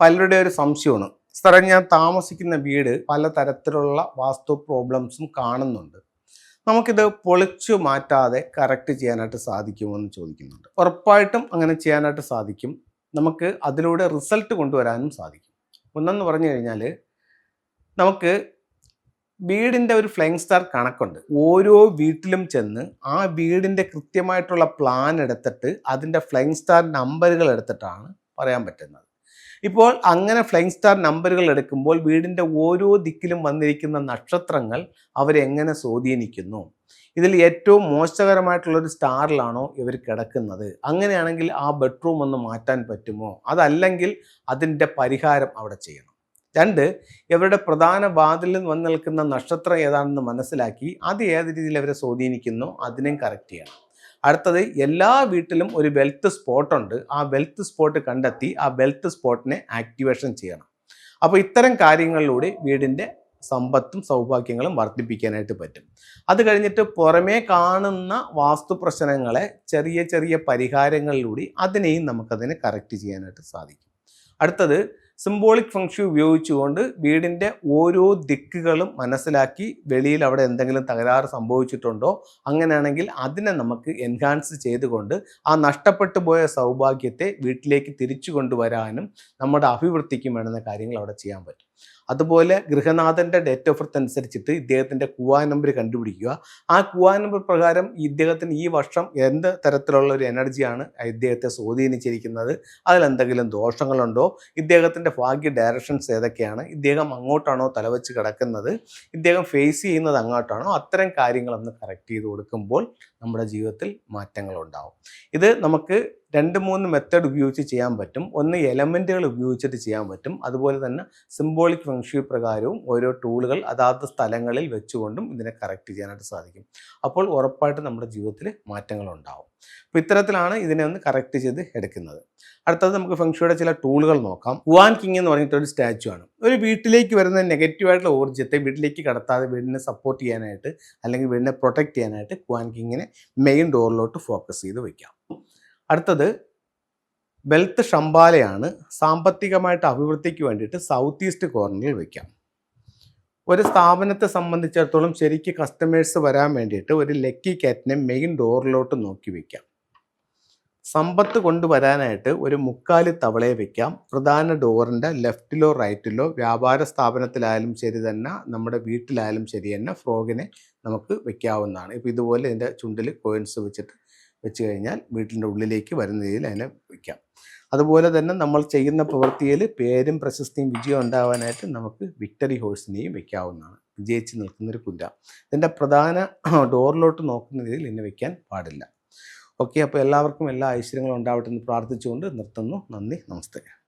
പലരുടെ ഒരു സംശയമാണ്. സാറേ ഞാൻ താമസിക്കുന്ന വീട് പലതരത്തിലുള്ള വാസ്തു പ്രോബ്ലംസും കാണുന്നുണ്ട്. നമുക്കിത് പൊളിച്ചു മാറ്റാതെ കറക്റ്റ് ചെയ്യാനായിട്ട് സാധിക്കുമെന്ന് ചോദിക്കുന്നുണ്ട്. ഉറപ്പായിട്ടും അങ്ങനെ ചെയ്യാനായിട്ട് സാധിക്കും. നമുക്ക് അതിലൂടെ റിസൾട്ട് കൊണ്ടുവരാനും സാധിക്കും. ഒന്നെന്ന് പറഞ്ഞു കഴിഞ്ഞാൽ നമുക്ക് വീടിന്റെ ഒരു ഫ്ലൈങ് സ്റ്റാർ കണക്കുണ്ട്. ഓരോ വീട്ടിലും ചെന്ന് ആ വീടിന്റെ കൃത്യമായിട്ടുള്ള പ്ലാൻ എടുത്തിട്ട് അതിന്റെ ഫ്ലൈങ് സ്റ്റാർ നമ്പറുകൾ എടുത്തിട്ടാണ് പറയാൻ പറ്റുന്നത്. ഇപ്പോൾ അങ്ങനെ ഫ്ലൈങ് സ്റ്റാർ നമ്പറുകൾ എടുക്കുമ്പോൾ വീടിന്റെ ഓരോ ദിക്കിലും വന്നിരിക്കുന്ന നക്ഷത്രങ്ങൾ അവരെങ്ങനെ സ്വാധീനിക്കുന്നു? ഇതിൽ ഏറ്റവും മോശകരമായിട്ടുള്ള ഒരു സ്റ്റാറിലാണോ ഇവർ കിടക്കുന്നത്? അങ്ങനെയാണെങ്കിൽ ആ ബെഡ്റൂം ഒന്ന് മാറ്റാൻ പറ്റുമോ? അതല്ലെങ്കിൽ അതിന്റെ പരിഹാരം അവിടെ ചെയ്യണം. രണ്ട് ഇവരുടെ പ്രധാന വാതിലിൽ വന്ന് നിൽക്കുന്ന നക്ഷത്രം ഏതാണെന്ന് മനസ്സിലാക്കി അത് ഏത് രീതിയിൽ അവരെ സ്വാധീനിക്കുന്നോ? അതിനെയും കറക്റ്റ് ചെയ്യണം. അടുത്തത് എല്ലാ വീട്ടിലും ഒരു വെൽത്ത് സ്പോട്ട് ഉണ്ട്. ആ വെൽത്ത് സ്പോട്ട് കണ്ടെത്തി ആ വെൽത്ത് സ്പോട്ടിനെ ആക്ടിവേഷൻ ചെയ്യണം. അപ്പോൾ ഇത്തരം കാര്യങ്ങളിലൂടെ വീടിന്റെ സമ്പത്തും സൗഭാഗ്യങ്ങളും വർദ്ധിപ്പിക്കാനായിട്ട് പറ്റും. അത് കഴിഞ്ഞിട്ട് പുറമേ കാണുന്ന വാസ്തു പ്രശ്നങ്ങളെ ചെറിയ ചെറിയ പരിഹാരങ്ങളിലൂടെ അതിനെയും നമുക്കതിനെ കറക്റ്റ് ചെയ്യാനായിട്ട് സാധിക്കും. അടുത്തത് സിംബോളിക് ഫംഗ്ഷൻ ഉപയോഗിച്ചുകൊണ്ട് വീടിന്റെ ഓരോ ദിക്കുകളും മനസ്സിലാക്കി വെളിയിൽ അവിടെ എന്തെങ്കിലും തകരാറ് സംഭവിച്ചിട്ടുണ്ടോ അങ്ങനെയാണെങ്കിൽ അതിനെ നമുക്ക് എൻഹാൻസ് ചെയ്തുകൊണ്ട് ആ നഷ്ടപ്പെട്ടു പോയ സൗഭാഗ്യത്തെ വീട്ടിലേക്ക് തിരിച്ചു കൊണ്ടുവരാനും നമ്മുടെ അഭിവൃദ്ധിക്കും വേണ്ടുന്ന കാര്യങ്ങൾ അവിടെ ചെയ്യാൻ പറ്റും. അതുപോലെ ഗൃഹനാഥന്റെ ഡേറ്റ് ഓഫ് ബർത്ത് അനുസരിച്ചിട്ട് ഇദ്ദേഹത്തിന്റെ കുവാ നമ്പർ കണ്ടുപിടിക്കുക. ആ കുവാ നമ്പർ പ്രകാരം ഇദ്ദേഹത്തിന് ഈ വർഷം എന്ത് തരത്തിലുള്ള ഒരു എനർജിയാണ് ഇദ്ദേഹത്തെ സ്വാധീനിച്ചിരിക്കുന്നത്? അതിലെന്തെങ്കിലും ദോഷങ്ങളുണ്ടോ? ഇദ്ദേഹത്തിന്റെ ഭാഗ്യ ഡയറക്ഷൻസ് ഏതൊക്കെയാണ്? ഇദ്ദേഹം അങ്ങോട്ടാണോ തലവെച്ച് കിടക്കുന്നത്? ഇദ്ദേഹം ഫേസ് ചെയ്യുന്നത് അങ്ങോട്ടാണോ? അത്തരം കാര്യങ്ങളൊന്ന് കറക്റ്റ് ചെയ്ത് കൊടുക്കുമ്പോൾ നമ്മുടെ ജീവിതത്തിൽ മാറ്റങ്ങളുണ്ടാവും. ഇത് നമുക്ക് രണ്ട് മൂന്ന് മെത്തേഡ് ഉപയോഗിച്ച് ചെയ്യാൻ പറ്റും. ഒന്ന് എലമെന്റുകൾ ഉപയോഗിച്ചിട്ട് ചെയ്യാൻ പറ്റും. അതുപോലെ തന്നെ സിംബോളിക് ഫംഗ്ഷൻ പ്രകാരവും ഓരോ ടൂളുകൾ അതാത് സ്ഥലങ്ങളിൽ വെച്ചുകൊണ്ടും ഇതിനെ കറക്റ്റ് ചെയ്യാനായിട്ട് സാധിക്കും. അപ്പോൾ ഉറപ്പായിട്ട് നമ്മുടെ ജീവിതത്തിൽ മാറ്റങ്ങൾ ഉണ്ടാവും. അപ്പോൾ ഇത്തരത്തിലാണ് ഇതിനെ ഒന്ന് കറക്റ്റ് ചെയ്ത് എടുക്കുന്നത്. അടുത്തത് നമുക്ക് ഫംഗ്ഷയുടെ ചില ടൂളുകൾ നോക്കാം. വുവാൻ കിങ് എന്ന് പറഞ്ഞിട്ട് ഒരു സ്റ്റാച്ചു ആണ്. ഒരു വീട്ടിലേക്ക് വരുന്ന നെഗറ്റീവായിട്ടുള്ള ഊർജത്തെ വീട്ടിലേക്ക് കടത്താതെ വീടിനെ സപ്പോർട്ട് ചെയ്യാനായിട്ട് അല്ലെങ്കിൽ വീടിനെ പ്രൊട്ടക്റ്റ് ചെയ്യാനായിട്ട് വുവാൻ കിങ്ങിനെ മെയിൻ ഡോറിലോട്ട് ഫോക്കസ് ചെയ്ത് വയ്ക്കാം അടുത്തത് ബെൽത്ത് ഷംബാലയാണ് സാമ്പത്തികമായിട്ട് അഭിവൃദ്ധിക്ക് വേണ്ടിയിട്ട് സൗത്ത് ഈസ്റ്റ് കോർണറിൽ വയ്ക്കാം ഒരു സ്ഥാപനത്തെ സംബന്ധിച്ചിടത്തോളം ശരിക്ക് കസ്റ്റമേഴ്സ് വരാൻ വേണ്ടിയിട്ട് ഒരു ലക്കി കാറ്റിനെ മെയിൻ ഡോറിലോട്ട് നോക്കി വയ്ക്കാം സമ്പത്ത് കൊണ്ടുവരാനായിട്ട് ഒരു മുക്കാലി തവളയെ വയ്ക്കാം പ്രധാന ഡോറിന്റെ ലെഫ്റ്റിലോ റൈറ്റിലോ വ്യാപാര സ്ഥാപനത്തിലായാലും ശരി തന്നെ നമ്മുടെ വീട്ടിലായാലും ശരി തന്നെ ഫ്രോഗിനെ നമുക്ക് വയ്ക്കാവുന്നതാണ് ഇപ്പോൾ ഇതുപോലെ ഇതിന്റെ ചുണ്ടിൽ കോയിൻസ് വെച്ചിട്ട് വെച്ച് കഴിഞ്ഞാൽ വീട്ടിന്റെ ഉള്ളിലേക്ക് വരുന്ന രീതിയിൽ അതിനെ വയ്ക്കാം. അതുപോലെ തന്നെ നമ്മൾ ചെയ്യുന്ന പ്രവൃത്തിയിൽ പേരും പ്രശസ്തിയും വിജയം ഉണ്ടാവാനായിട്ട് നമുക്ക് വിക്ടറി ഹോഴ്സിനെയും വെക്കാവുന്നതാണ്. വിജയിച്ച് നിൽക്കുന്നൊരു കുതിര. ഇതിന്റെ പ്രധാന ഡോറിലോട്ട് നോക്കുന്ന രീതിയിൽ ഇതിനെ വെക്കാൻ പാടില്ല. ഓക്കെ അപ്പോൾ എല്ലാവർക്കും എല്ലാ ഐശ്വര്യങ്ങളും ഉണ്ടാവട്ടെ എന്ന് പ്രാർത്ഥിച്ചുകൊണ്ട് നിർത്തുന്നു. നന്ദി നമസ്തേ.